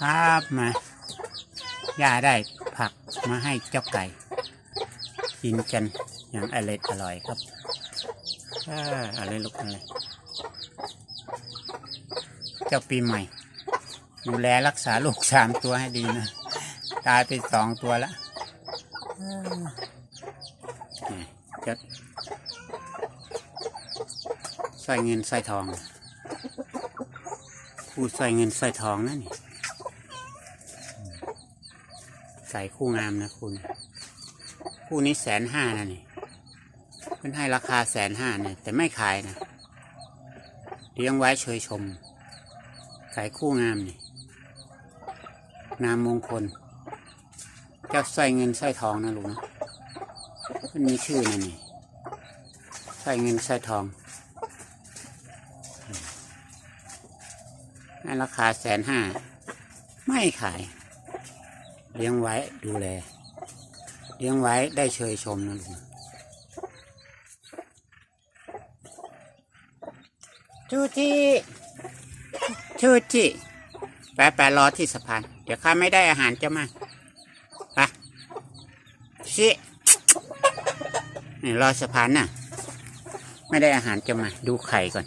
ครับมาย่าได้ผักมาให้เจ้าไก่กินกันอย่างอร่อยอร่อยครับอ่าอะไรลูกอะไรเจ้าปีใหม่ ดูแลรักษาลูกสามตัวให้ดีนะ ตายไปสองตัวแล้วอ่านี่จะใส่เงินใส่ทองคู่ใส่เงินใส่ทองนั่นนี่ ใส่คู่งามนะคุณ คู่นี้แสนห้านะนี่เพิ่นให้ราคาแสนห้าเนี่ยแต่ไม่ขายนะเลี้ยงไว้เฉยชมขายคู่งามนี่นามมงคลเจ้าใส่เงินใส่ทองนะลุงนะมันมีชื่อนะนี่ใส่เงินใส่ทองให้ราคาแสนห้าไม่ขาย เลี้ยงไว้ดูแล เลี้ยงไว้ได้เชยชมนะลุงจูจิจูจิแปะแปะรอที่สะพาน เดี๋ยวข้าไม่ได้อาหารจะมาไปชินี่รอสะพานน่ะ ไม่ได้อาหารจะมา ดูไข่ก่อน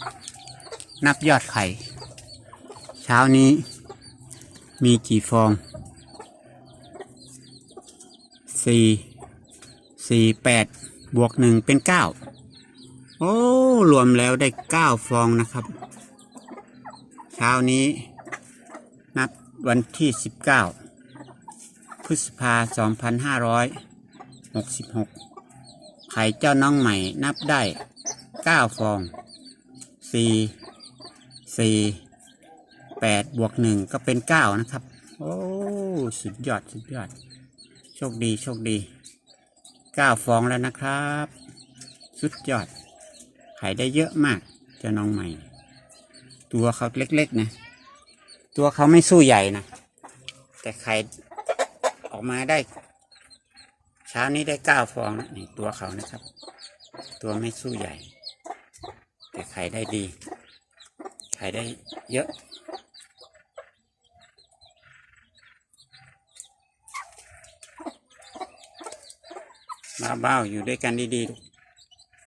นับยอดไข่ เช้านี้มีกี่ฟอง สี่สี่แปดบวกหนึ่งเป็นเก้าโอ้รวมแล้วได้เก้าฟองนะครับ เช้านี้ นับวันที่สิบเก้าพฤษภาสองพันห้าร้อยหกสิบหกไข่เจ้าน้องใหม่นับได้เก้าฟองสี่สี่แปดบวกหนึ่งก็เป็นเก้านะครับ โอ้ สุดยอด สุดยอด โชคดีโชคดีเก้าฟองแล้วนะครับ สุดยอด ขายได้เยอะมากเจ้าน้องใหม่ ตัวเขาเล็กๆนะ ตัวเขาไม่สู้ใหญ่นะ แต่ไข่ออกมาได้ เช้านี้ได้เก้าฟองนะนี่ตัวเขานะครับ ตัวไม่สู้ใหญ่ แต่ไข่ได้ดี ไข่ได้เยอะ บ้าๆอยู่ด้วยกันดีๆ